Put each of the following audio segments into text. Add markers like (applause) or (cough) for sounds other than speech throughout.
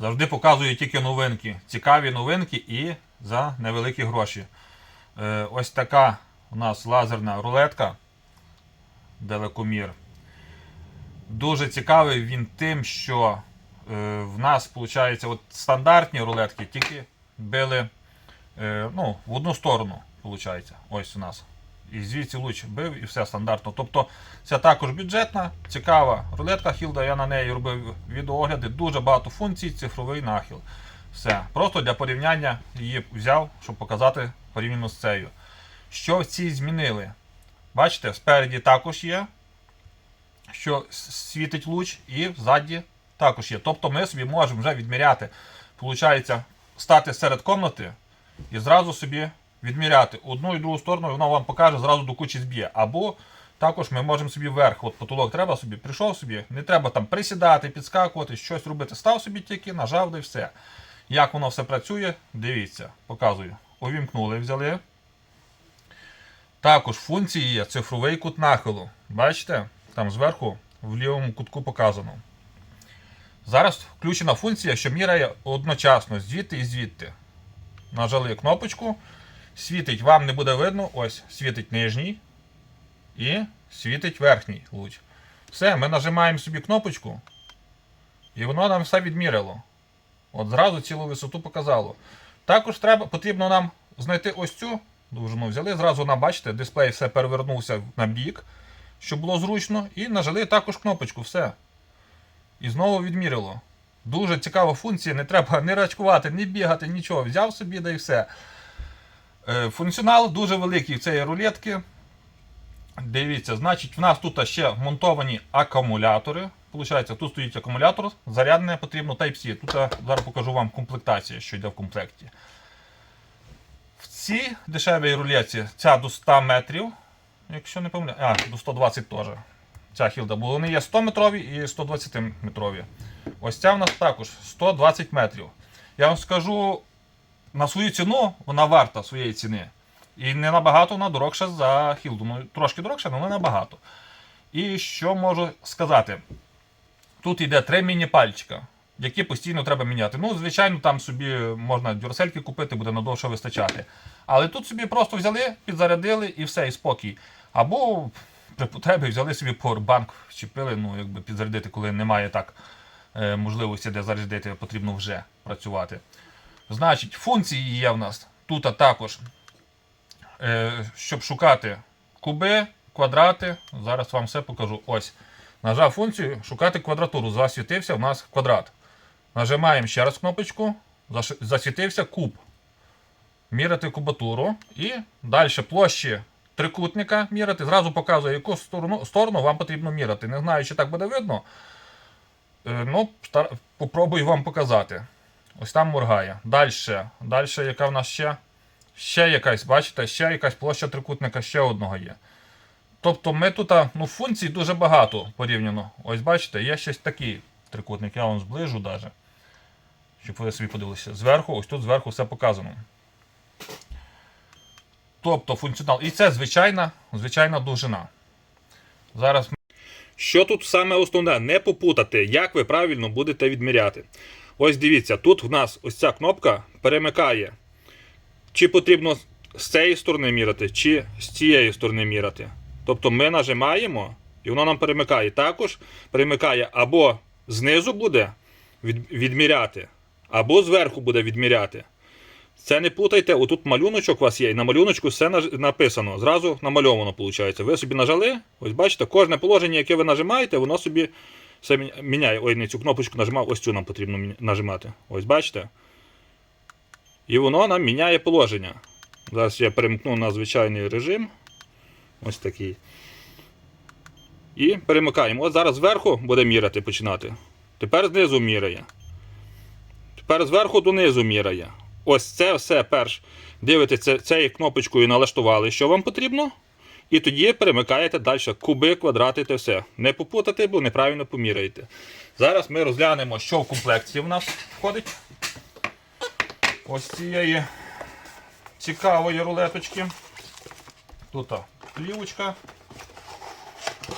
Завжди показую тільки новинки. Цікаві новинки і за невеликі гроші. Е, ось така у нас лазерна рулетка. Далекомір. Дуже цікавий він тим, що е, в нас виходить от стандартні рулетки тільки били е, ну, в одну сторону. Виходить. Ось у нас. І звідси луч бив і все стандартно. Тобто це також бюджетна, цікава рулетка Хілда. Я на неї робив відеоогляди. Дуже багато функцій, цифровий нахил. Все. Просто для порівняння її взяв, щоб показати порівняно з цією. Що в цій змінили? Бачите, спереді також є, що світить луч, і ззаді також є. Тобто ми собі можемо вже відміряти. Получається, стати серед комнати і зразу собі відміряти одну і другу сторону, і воно вам покаже, зразу до кучі зб'є. Або також ми можемо собі вверх, от потолок треба собі, прийшов собі, не треба там присідати, підскакувати, щось робити. Став собі тільки, нажав і все. Як воно все працює, дивіться, показую. Увімкнули, взяли. Також функції є цифровий кут нахилу. Бачите? Там зверху в лівому кутку показано. Зараз включена функція, що міряє одночасно звідти і звідти. Нажали кнопочку. Світить, вам не буде видно. Ось світить нижній і світить верхній луч. Все, ми нажимаємо собі кнопочку, і воно нам все відміряло. От зразу цілу висоту показало. Також треба, потрібно нам знайти ось цю довжину. Взяли, зразу нам, бачите, дисплей все перевернувся на бік, щоб було зручно. І нажали також кнопочку, все. І знову відміряло. Дуже цікава функція, не треба (laughs) не рачкувати, не бігати, нічого. Взяв собі да і все. Е, Функціонал дуже великий в цієї рулетки. Дивіться, значить, в нас тут ще монтовані акумулятори. Получається, тут стоїть акумулятор, зарядне потрібно Type-C. Тут я зараз покажу вам комплектація, що йде в комплекті. В цій дешевій рулетці ця до 100 метрів, якщо не помиляю, а, до 120 теж. Ця хілда, бо вони є 100 метрові і 120 метрові. Ось ця в нас також 120 метрів. Я вам скажу, на свою ціну вона варта своєї ціни. І не набагато вона дорогша за Хілду. Ну, трошки дорогша, але не набагато. І що можу сказати? Тут йде три міні-пальчика, які постійно треба міняти. Ну, звичайно, там собі можна дюрсельки купити, буде надовше вистачати. Але тут собі просто взяли, підзарядили і все, і спокій. Або при потребі взяли собі поwerbank, вчепили, ну, якби підзарядити, коли немає так е, можливості, де зарядити, потрібно вже працювати. Значить, функції є в нас тут також, е, щоб шукати куби, квадрати. Зараз вам все покажу. Ось. Нажав функцію шукати квадратуру. Засвітився у нас квадрат. Нажимаємо ще раз кнопочку. Засвітився куб. Міряти кубатуру. І далі площі трикутника міряти. Зразу показує, яку сторону, сторону вам потрібно міряти. Не знаю, чи так буде видно. Е, Ну, попробую вам показати. Ось там моргає. Далі. Далі, яка в нас ще? Ще якась, бачите, ще якась площа трикутника ще одного є. Тобто ми тут ну, функцій дуже багато порівняно. Ось бачите, є щось такий трикутник, я вам зближу даже. Щоб ви собі подивилися. Зверху, ось тут зверху все показано. Тобто функціонал. І це звичайна, звичайна довжина. Зараз. Що тут саме основне? Не попутати, як ви правильно будете відміряти. Ось дивіться, тут в нас ось ця кнопка перемикає. Чи потрібно з цієї сторони міряти, чи з цієї сторони міряти. Тобто ми нажимаємо і воно нам перемикає. Також перемикає або знизу буде відміряти, або зверху буде відміряти. Це не плутайте, отут малюночок у вас є, і на малюночку все написано. Зразу намальовано, виходить. Ви собі нажали, ось бачите, кожне положення, яке ви нажимаєте, воно собі все міня- міняє. Ой, не цю кнопочку нажимав, ось цю нам потрібно нажимати. Ось бачите? І воно нам міняє положення. Зараз я перемкну на звичайний режим. Ось такий. І перемикаємо. От зараз зверху буде міряти починати. Тепер знизу міряє. Тепер зверху донизу міряє. Ось це все перш. Дивитеся цією кнопочкою налаштували, що вам потрібно. І тоді перемикаєте далі куби, квадрати та все. Не попутати, бо неправильно поміряєте. Зараз ми розглянемо, що в комплекті в нас входить. Ось цієї цікавої рулеточки. Тут плівочка.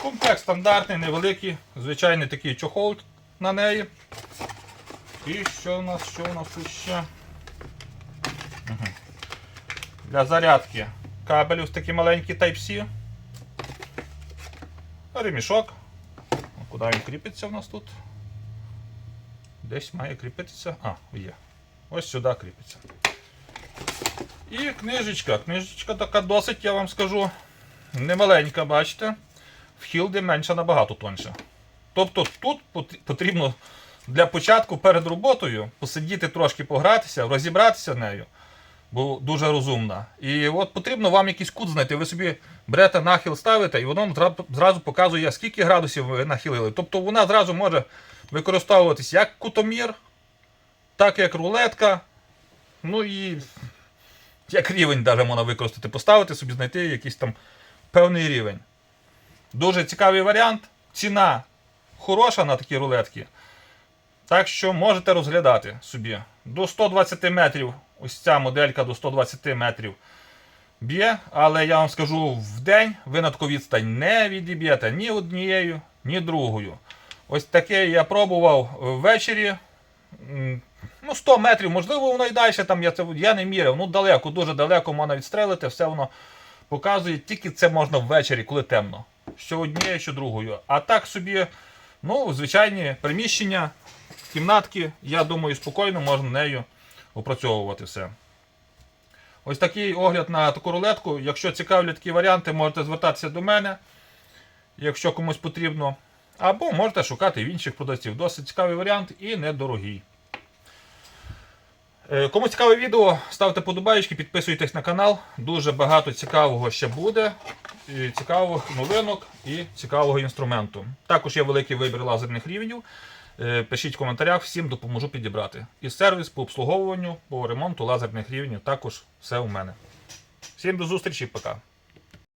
Комплект стандартний, невеликий, звичайний такий чохол на неї. І що у нас, що у нас тут ще? Для зарядки кабель ось такий маленький Type-C. Ремішок. Куди він кріпиться у нас тут? Десь має кріпитися. А, є. Ось сюди кріпиться. І книжечка. Книжечка така досить, я вам скажу, немаленька, бачите. В Хілді менша набагато тоньша. Тобто тут потрібно для початку перед роботою посидіти трошки погратися, розібратися нею, бо дуже розумна. І от потрібно вам якийсь кут знайти. Ви собі берете нахил ставите, і воно зразу показує, скільки градусів ви нахилили. Тобто вона зразу може використовуватись як кутомір, так як рулетка. Ну і як рівень даже можна використати, поставити собі, знайти якийсь там певний рівень. Дуже цікавий варіант. Ціна хороша на такі рулетки. Так що можете розглядати собі. До 120 метрів, ось ця моделька до 120 метрів б'є, але я вам скажу, в день ви на таку відстань не відіб'єте ні однією, ні другою. Ось таке я пробував ввечері. Ну, 100 метрів, можливо, воно і далі, там я, це, я не міряв. Ну, далеко, дуже далеко можна відстрелити, все воно показує. Тільки це можна ввечері, коли темно. Що однією, що другою. А так собі, ну, звичайні приміщення, кімнатки, я думаю, спокійно можна нею опрацьовувати все. Ось такий огляд на таку рулетку. Якщо цікавлять такі варіанти, можете звертатися до мене, якщо комусь потрібно. Або можете шукати в інших продавців. Досить цікавий варіант і недорогий. Е, Кому цікаве відео, ставте подобаєчки, підписуйтесь на канал. Дуже багато цікавого ще буде. І цікавих новинок і цікавого інструменту. Також є великий вибір лазерних рівнів. Е, Пишіть в коментарях, всім допоможу підібрати. І сервіс по обслуговуванню, по ремонту лазерних рівнів також все у мене. Всім до зустрічі, пока.